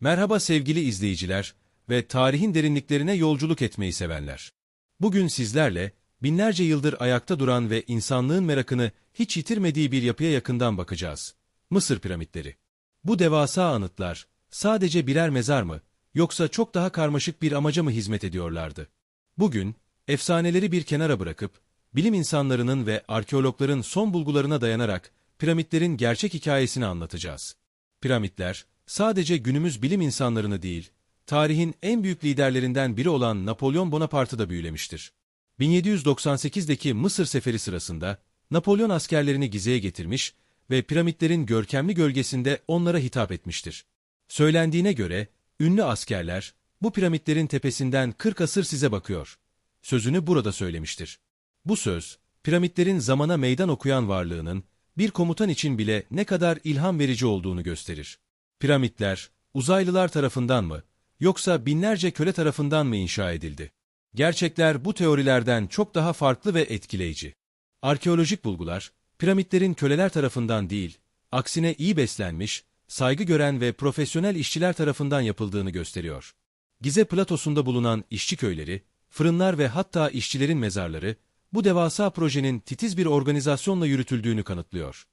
Merhaba sevgili izleyiciler ve tarihin derinliklerine yolculuk etmeyi sevenler. Bugün sizlerle binlerce yıldır ayakta duran ve insanlığın merakını hiç yitirmediği bir yapıya yakından bakacağız. Mısır piramitleri. Bu devasa anıtlar sadece birer mezar mı yoksa çok daha karmaşık bir amaca mı hizmet ediyorlardı? Bugün efsaneleri bir kenara bırakıp bilim insanlarının ve arkeologların son bulgularına dayanarak piramitlerin gerçek hikayesini anlatacağız. Piramitler, sadece günümüz bilim insanlarını değil, tarihin en büyük liderlerinden biri olan Napolyon Bonaparte'ı da büyülemiştir. 1798'deki Mısır seferi sırasında Napolyon askerlerini gizeye getirmiş ve piramitlerin görkemli gölgesinde onlara hitap etmiştir. Söylendiğine göre ünlü askerler bu piramitlerin tepesinden 40 asır size bakıyor. Sözünü burada söylemiştir. Bu söz, piramitlerin zamana meydan okuyan varlığının bir komutan için bile ne kadar ilham verici olduğunu gösterir. Piramitler, uzaylılar tarafından mı, yoksa binlerce köle tarafından mı inşa edildi? Gerçekler bu teorilerden çok daha farklı ve etkileyici. Arkeolojik bulgular, piramitlerin köleler tarafından değil, aksine iyi beslenmiş, saygı gören ve profesyonel işçiler tarafından yapıldığını gösteriyor. Gize platosunda bulunan işçi köyleri, fırınlar ve hatta işçilerin mezarları, bu devasa projenin titiz bir organizasyonla yürütüldüğünü kanıtlıyor.